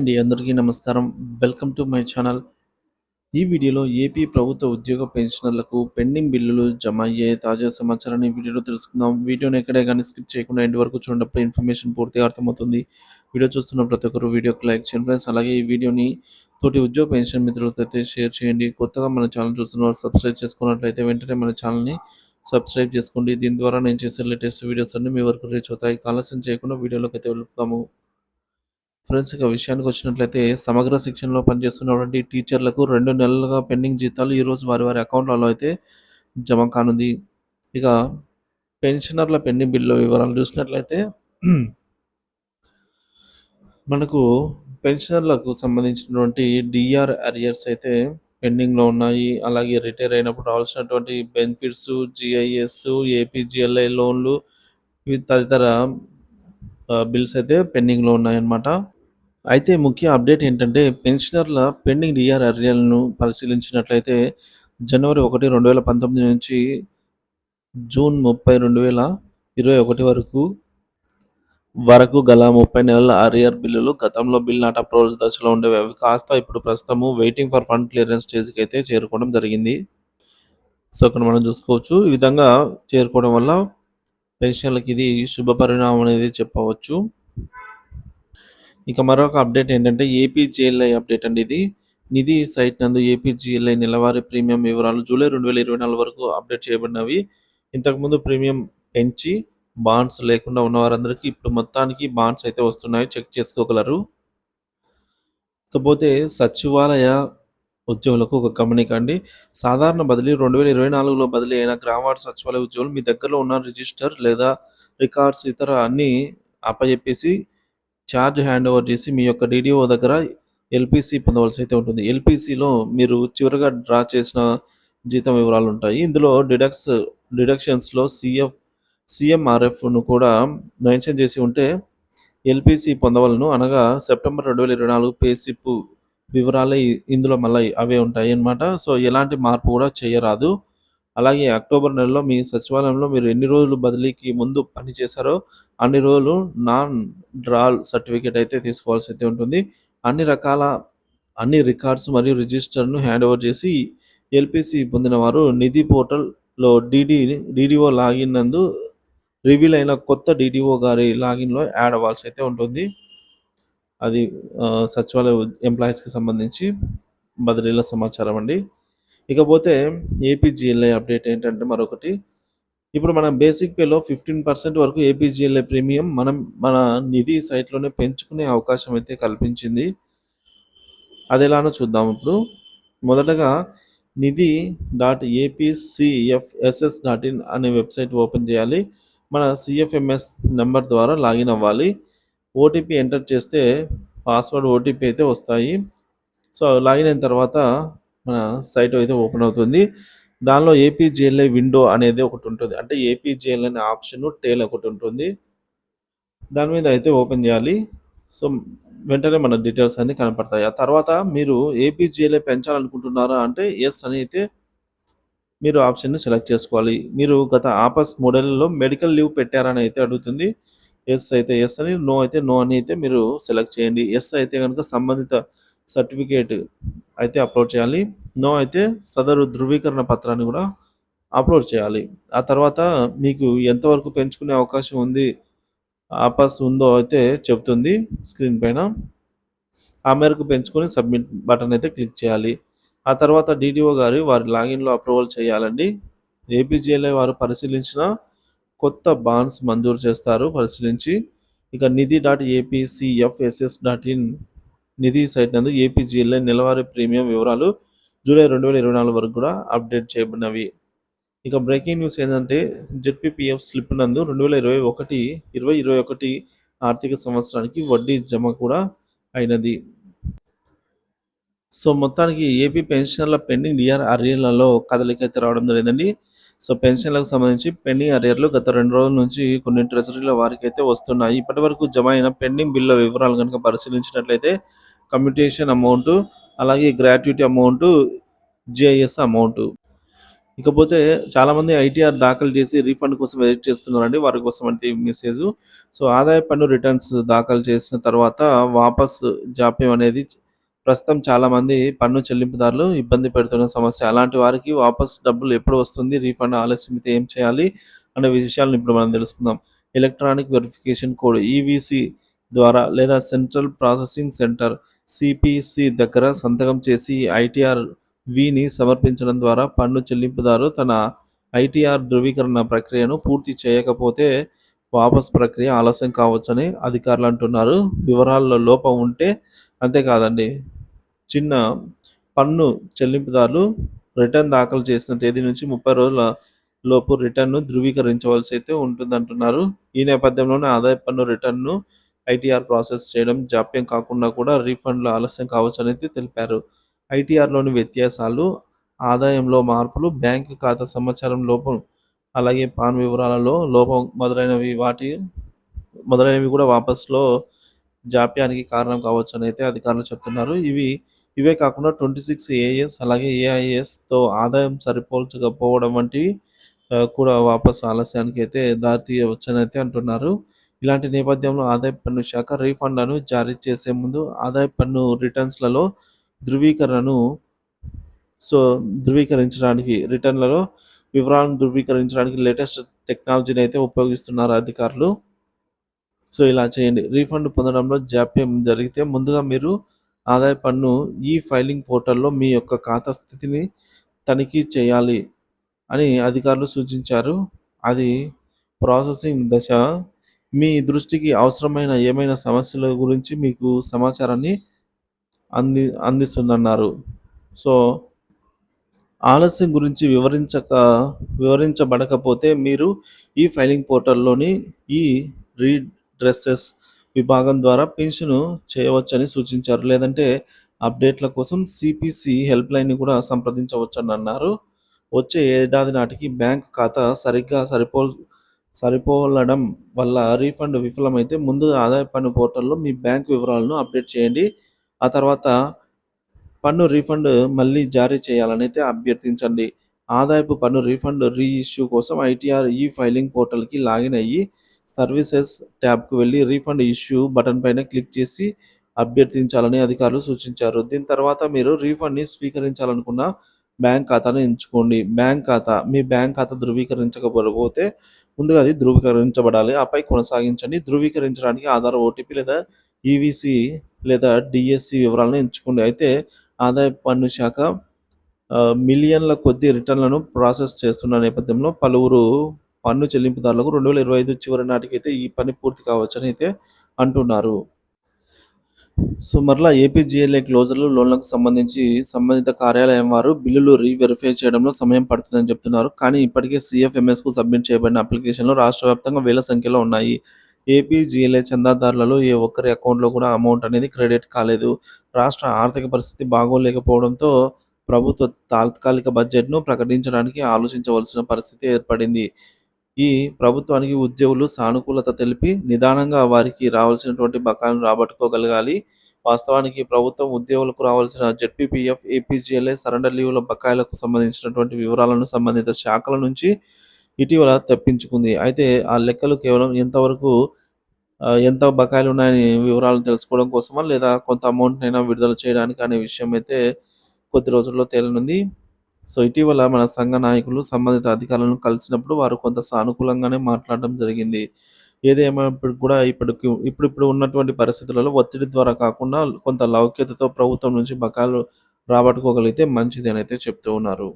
అండి అందరికీ నమస్కారం. Welcome to my channel. ఈ వీడియోలో ఏపీ ప్రభుత్వ ఉద్యోగ పెన్షనర్లకు పెండింగ్ బిల్లులు జమ అయ్యే తాజా సమాచారాన్ని వీడియోలో తెలుసుకుందాం. వీడియోని ఎక్కడే కానీ స్కిప్ చేయకుండా ఎండ్ వరకు చూడటప్పుడు ఇన్ఫర్మేషన్ పూర్తిగా అర్థమవుతుంది. వీడియో చూస్తున్న ప్రతి ఒక్కరు వీడియోకి లైక్ చేయండి ఫ్రెండ్స్. అలాగే ఈ వీడియోని తోటి ఉద్యోగ పెన్షన్ మిత్రులతో అయితే షేర్ చేయండి. కొత్తగా మన ఛానల్ చూస్తున్న వారు సబ్స్క్రైబ్ చేసుకున్నట్లయితే వెంటనే మన ఛానల్ని సబ్స్క్రైబ్ చేసుకోండి. దీని ద్వారా నేను చేసే లేటెస్ట్ వీడియోస్ అన్ని మీ వరకు రీచ్ అవుతాయి. ఆలస్యం చేయకుండా వీడియోలోకి అయితే వెళ్తాము ఫ్రెండ్స్ ఇక విషయానికి వచ్చినట్లయితే సమగ్ర శిక్షణలో పనిచేస్తున్నటువంటి టీచర్లకు రెండు నెలలుగా పెండింగ్ జీతాలు ఈరోజు వారి వారి అకౌంట్లలో అయితే జమ కానుంది. ఇక పెన్షనర్ల పెండింగ్ బిల్లు వివరాలు చూసినట్లయితే మనకు పెన్షనర్లకు సంబంధించినటువంటి డిఆర్ అరియర్స్ అయితే పెండింగ్లో ఉన్నాయి. అలాగే రిటైర్ అయినప్పుడు రావాల్సినటువంటి బెనిఫిట్స్ జిఐఎస్ ఏపీజిఎల్ఐ లోన్లు తదితర బిల్స్ అయితే పెండింగ్లో ఉన్నాయన్నమాట. అయితే ముఖ్య అప్డేట్ ఏంటంటే పెన్షనర్ల పెండింగ్ డిఆర్ అర్యలను పరిశీలించినట్లయితే జనవరి ఒకటి రెండు వేల పంతొమ్మిది నుంచి జూన్ ముప్పై రెండు వేల ఇరవై ఒకటి వరకు వరకు గల ముప్పై నెలల అరియర్ బిల్లులు గతంలో బిల్ నాట్ అప్రూవల్ దశలో ఉండేవి. అవి కాస్త ఇప్పుడు ప్రస్తుతము వెయిటింగ్ ఫర్ ఫండ్ క్లియరెన్స్ స్టేజ్కి అయితే చేరుకోవడం జరిగింది. సో ఇక్కడ మనం చూసుకోవచ్చు. ఈ విధంగా చేరుకోవడం వల్ల పెన్షన్లకి ఇది శుభ పరిణామం అనేది చెప్పవచ్చు. ఇక మరొక అప్డేట్ ఏంటంటే ఏపీజేఎల్ఐ అప్డేట్ అండి ఇది. నిధి సైట్ నందు ఏపీజీఎల్ఐ నెలవారీ ప్రీమియం వివరాలు జూలై రెండు వేల ఇరవై నాలుగు వరకు అప్డేట్ చేయబడినవి. ఇంతకుముందు ప్రీమియం పెంచి బాండ్స్ లేకుండా ఉన్న వారందరికీ ఇప్పుడు మొత్తానికి బాండ్స్ అయితే వస్తున్నాయి. చెక్ చేసుకోగలరు. ఇకపోతే సచివాలయ ఉద్యోగులకు ఒక గమనిక అండి. సాధారణ బదిలీ రెండు వేల ఇరవై నాలుగులో బదిలీ అయిన గ్రామవాడ సచివాలయ ఉద్యోగులు మీ దగ్గరలో ఉన్న రిజిస్టర్ లేదా రికార్డ్స్ ఇతర అన్నీ అప్పచెప్పేసి ఛార్జ్ హ్యాండ్ ఓవర్ చేసి మీ యొక్క డీడీఓ దగ్గర ఎల్పిసి పొందవలసి అయితే ఉంటుంది. ఎల్పిసిలో మీరు చివరిగా డ్రా చేసిన జీతం వివరాలు ఉంటాయి. ఇందులో డిడక్స్ డిడక్షన్స్లో సిఎఫ్ సిఎంఆర్ఎఫ్ను కూడా మెన్షన్ చేసి ఉంటే ఎల్పిసి పొందవలను అనగా సెప్టెంబర్ రెండు వేల ఇరవై నాలుగు పేసిప్ వివరాలే ఇందులో మళ్ళీ అవే ఉంటాయి అన్నమాట. సో ఎలాంటి మార్పు కూడా చేయరాదు. అలాగే అక్టోబర్ నెలలో మీ సచివాలయంలో మీరు ఎన్ని రోజులు బదిలీకి ముందు పని చేశారో అన్ని రోజులు నాన్ డ్రాల్ సర్టిఫికేట్ అయితే తీసుకోవాల్సి అయితే ఉంటుంది. అన్ని రకాల అన్ని రికార్డ్స్ మరియు రిజిస్టర్ను హ్యాండ్ ఓవర్ చేసి ఎల్పిసి పొందిన వారు నిధి పోర్టల్లో డిడి డిడిఓ లాగిన్ నందు రివీల్ అయిన కొత్త డిడిఓ గారి లాగిన్లో యాడ్ అవ్వాల్సి అయితే ఉంటుంది. అది సచివాలయ ఎంప్లాయీస్కి సంబంధించి బదిలీల సమాచారం అండి. ఇకపోతే ఏపీజీఎల్ఐ అప్డేట్ ఏంటంటే మరొకటి. ఇప్పుడు మనం బేసిక్ పేలో ఫిఫ్టీన్ పర్సెంట్ వరకు ఏపీజీఎల్ఐ ప్రీమియం మనం మన నిధి సైట్లోనే పెంచుకునే అవకాశం అయితే కల్పించింది. అది ఎలానో చూద్దాం ఇప్పుడు. మొదటగా Nidhi dot APCFSS dot in అనే వెబ్సైట్ ఓపెన్ చేయాలి. మన సిఎఫ్ఎంఎస్ నెంబర్ ద్వారా లాగిన్ అవ్వాలి. ఓటీపీ ఎంటర్ చేస్తే పాస్వర్డ్ ఓటీపీ అయితే వస్తాయి. సో లాగిన్ అయిన తర్వాత మన సైట్ అయితే ఓపెన్ అవుతుంది. దానిలో ఏపీజేఎల్ఐ విండో అనేది ఒకటి ఉంటుంది. అంటే ఏపీజేఎల్ అనే ఆప్షన్ టేల్ ఒకటి ఉంటుంది. దాని మీద అయితే ఓపెన్ చేయాలి. సో వెంటనే మన డీటెయిల్స్ అన్నీ కనపడతాయి. ఆ తర్వాత మీరు ఏపీజేఎల్ఐ పెంచాలనుకుంటున్నారా అంటే ఎస్ అని అయితే మీరు ఆప్షన్ని సెలెక్ట్ చేసుకోవాలి. మీరు గత ఆపస్ మోడల్లో మెడికల్ లీవ్ పెట్టారని అయితే అడుగుతుంది. ఎస్ అయితే ఎస్ అని నో అయితే నో అని అయితే మీరు సెలెక్ట్ చేయండి. ఎస్ అయితే కనుక సంబంధిత సర్టిఫికేట్ అయితే అప్లోడ్ చేయాలి. నో అయితే సదరు ధృవీకరణ పత్రాన్ని కూడా అప్లోడ్ చేయాలి. ఆ తర్వాత మీకు ఎంతవరకు పెంచుకునే అవకాశం ఉంది ఆపస్ ఉందో అయితే చెప్తుంది స్క్రీన్ పైన. ఆ మేరకు పెంచుకొని సబ్మిట్ బటన్ అయితే క్లిక్ చేయాలి. ఆ తర్వాత డిడిఓ గారు వారి లాగిన్లో అప్రూవల్ చేయాలండి. ఏపీజీఎల్ఐ వారు పరిశీలించిన కొత్త బాండ్స్ మంజూరు చేస్తారు పరిశీలించి. ఇక Nidhi dot APCFSS dot in Nidhi site నందు ఏపీజీఎల్ఐ నెలవారీ ప్రీమియం వివరాలు జూలై రెండు వేల ఇరవై నాలుగు వరకు కూడా అప్డేట్ చేయబడినవి. ఇక బ్రేకింగ్ న్యూస్ ఏంటంటే జెడ్పీపీఎఫ్ స్లిప్ నందు రెండు వేల ఇరవై ఒకటి ఇరవై ఇరవై ఒకటి ఆర్థిక సంవత్సరానికి వడ్డీ జమ కూడా అయినది. సో మొత్తానికి ఏపీ పెన్షనర్ల పెండింగ్ డిఆర్ అరియర్లలో కదలిక అయితే రావడం జరిగిందండి. సో పెన్షన్లకు సంబంధించి పెండింగ్ అరియర్లు గత రెండు రోజుల నుంచి కొన్ని ట్రెజరీల వారికి అయితే వస్తున్నాయి. ఇప్పటి వరకు జమ అయిన పెండింగ్ బిల్ల వివరాలు కనుక పరిశీలించినట్లయితే కమ్యూటేషన్ అమౌంట్ అలాగే గ్రాట్యుటీ అమౌంట్ జిఐఎస్ అమౌంట్ ఇకపోతే చాలామంది ఐటీఆర్ దాఖలు చేసి రీఫండ్ కోసం వెయిట్ చేస్తున్నారండి. వారి కోసం అంటే మెసేజ్ సో, ఆదాయ పన్ను రిటర్న్స్ దాఖలు చేసిన తర్వాత వాపస్ జాప్యం అనేది ప్రస్తుతం చాలామంది పన్ను చెల్లింపుదారులు ఇబ్బంది పెడుతున్న సమస్య. అలాంటి వారికి వాపస్ డబ్బులు ఎప్పుడు వస్తుంది? రీఫండ్ ఆలస్యమైతే ఏం చేయాలి? అనే విషయాలను ఇప్పుడు మనం తెలుసుకుందాం. ఎలక్ట్రానిక్ వెరిఫికేషన్ కోడ్ ఈవీసీ ద్వారా లేదా సెంట్రల్ ప్రాసెసింగ్ సెంటర్ సిపిసి దగ్గర సంతకం చేసి ఐటీఆర్ విని సమర్పించడం ద్వారా పన్ను చెల్లింపుదారు తన ఐటీఆర్ ధృవీకరణ ప్రక్రియను పూర్తి చేయకపోతే వాపస్ ప్రక్రియ ఆలస్యం కావచ్చని అధికారులు అంటున్నారు. వివరాల్లో లోపం ఉంటే అంతేకాదండి చిన్న పన్ను చెల్లింపుదారులు రిటర్న్ దాఖలు చేసిన తేదీ నుంచి 30 రోజుల లోపు రిటర్న్‌ను ధృవీకరించవలసి అయితే ఉంటుందంటున్నారు. ఈ నేపథ్యంలోనే ఆదాయ పన్ను రిటర్న్‌ను ఐటీఆర్ ప్రాసెస్ చేయడం జాప్యం కాకుండా కూడా రీఫండ్‌లు ఆలస్యం కావచ్చనైతే తెలిపారు. ఐటీఆర్‌లోని వ్యత్యాసాలు, ఆదాయంలో మార్పులు, బ్యాంకు ఖాతా సమాచారం లోపం, అలాగే పాన్ వివరాలలో లోపం మొదలైనవి వాటి మొదలైనవి కూడా వాపస్‌లో జాప్యానికి కారణం కావచ్చనైతే అధికారులు చెప్తున్నారు. ఇవి ఇవే కాకుండా 26 ఏఎస్ అలాగే ఏఐఎస్‌తో ఆదాయం సరిపోల్చకపోవడం వంటివి కూడా వాపస్ ఆలస్యానికి అయితే దారి తీయవచ్చని అయితే అంటున్నారు. ఇలాంటి నేపథ్యంలో ఆదాయ పన్ను శాఖ రీఫండ్‌లను జారీ చేసే ముందు ఆదాయ పన్ను రిటర్న్స్‌లలో ధృవీకరణను సో, ధృవీకరించడానికి రిటర్న్‌లలో వివరాలను ధృవీకరించడానికి లేటెస్ట్ టెక్నాలజీని అయితే ఉపయోగిస్తున్నారు అధికారులు. సో, ఇలా చేయండి. రీఫండ్ పొందడంలో జాప్యం జరిగితే ముందుగా మీరు ఆదాయ పన్ను ఈ ఫైలింగ్ పోర్టల్‌లో మీ యొక్క ఖాతా స్థితిని తనిఖీ చేయాలి అని అధికారులు సూచించారు. అది ప్రాసెసింగ్ దశ. మీ దృష్టికి అవసరమైన ఏమైనా సమస్యల గురించి మీకు సమాచారాన్ని అంది అందిస్తుందన్నారు. సో ఆలస్యం గురించి వివరించక వివరించబడకపోతే మీరు ఈ ఫైలింగ్ పోర్టల్‌లోని ఈ రీడ్రెస్సెస్ విభాగం ద్వారా పెన్షన్ చేయవచ్చని సూచించారు. లేదంటే అప్డేట్‌ల కోసం సీపీసీ హెల్ప్‌లైన్‌ని కూడా సంప్రదించవచ్చని అన్నారు వచ్చే ఏడాది నాటికి బ్యాంకు ఖాతా సరిగ్గా సరిపో సరిపోలడం వల్ల రీఫండ్ విఫలమైతే ముందుగా ఆదాయ పన్ను పోర్టల్‌లో మీ బ్యాంకు వివరాలను అప్డేట్ చేయండి. ఆ తర్వాత పన్ను రీఫండ్ మళ్ళీ జారీ చేయాలని అయితే అభ్యర్థించండి. ఆదాయపు పన్ను రీఫండ్ రీఇష్యూ కోసం ఐటీఆర్ ఈ ఫైలింగ్ పోర్టల్‌కి లాగిన్ అయ్యి సర్వీసెస్ ట్యాబ్‌కు వెళ్ళి రీఫండ్ ఇష్యూ బటన్ పైన క్లిక్ చేసి అభ్యర్థించాలని అధికారులు సూచించారు. దీని తర్వాత మీరు రీఫండ్‌ని స్వీకరించాలనుకున్న బ్యాంక్ ఖాతాను ఎంచుకోండి. బ్యాంక్ ఖాతా మీ బ్యాంక్ ఖాతా ధృవీకరించకపోతే ముందుగా అది ధృవీకరించబడాలి. ఆపై కొనసాగించండి. ధృవీకరించడానికి ఆధార్ ఓటీపీ లేదా ఈవీసీ లేదా డిఎస్సి వివరాలను ఎంచుకోండి. అయితే ఆదాయ పన్ను శాఖ మిలియన్ల కొద్ది రిటర్న్‌లను ప్రాసెస్ చేస్తున్న నేపథ్యంలో పలువురు పన్ను చెల్లింపుదారులకు 2025 చివరి నాటికైతే ఈ పని పూర్తి కావచ్చని అయితే అంటున్నారు. సో, మరలా ఏపీ క్లోజర్లు లోన్లకు సంబంధించి సంబంధిత కార్యాలయం వారు బిల్లులు రీ వెరిఫై చేయడంలో సమయం పడుతుందని చెప్తున్నారు. కానీ ఇప్పటికే సిఎఫ్ఎంఎస్కు సబ్మిట్ చేయబడిన అప్లికేషన్‌లు రాష్ట్ర వ్యాప్తంగా వేల సంఖ్యలో ఉన్నాయి. ఏపీజీఎల్ఏ చందాదారులలో ఏ ఒక్కరి అకౌంట్‌లో కూడా అమౌంట్ అనేది క్రెడిట్ కాలేదు. రాష్ట్ర ఆర్థిక పరిస్థితి బాగోలేకపోవడంతో ప్రభుత్వ తాత్కాలిక బడ్జెట్‌ను ప్రకటించడానికి ఆలోచించవలసిన పరిస్థితి ఏర్పడింది. ఈ ప్రభుత్వానికి ఉద్యోగులు సానుకూలత తెలిపి నిదానంగా వారికి రావాల్సినటువంటి బకాయిలను రాబట్టుకోగలగాలి. వాస్తవానికి ప్రభుత్వం ఉద్యోగులకు రావాల్సిన జెడ్పీపీఎఫ్, ఏపీజీఎల్ఏ సరెండర్ లీవ్‌ల బకాయిలకు సంబంధించినటువంటి వివరాలను సంబంధిత శాఖల నుంచి ఇటీవల తెప్పించుకుంది. అయితే ఆ లెక్కలు కేవలం ఎంతవరకు ఎంత బకాయిలు ఉన్నాయని వివరాలు తెలుసుకోవడం కోసమా? లేదా కొంత అమౌంట్‌నైనా విడుదల చేయడానికి అనే విషయం అయితే కొద్ది రోజుల్లో తేలనుంది. సో, ఇటీవల మన సంఘ నాయకులు సంబంధిత అధికారులను కలిసినప్పుడు వారు కొంత సానుకూలంగానే మాట్లాడడం జరిగింది. ఏదేమైనప్పుడు కూడా ఇప్పటికి ఇప్పుడిప్పుడు ఉన్నటువంటి పరిస్థితులలో ఒత్తిడి ద్వారా కాకుండా కొంత లౌక్యతతో ప్రభుత్వం నుంచి బకాలు రాబట్టుకోగలిగితే మంచిది అనైతే చెప్తూ ఉన్నారు.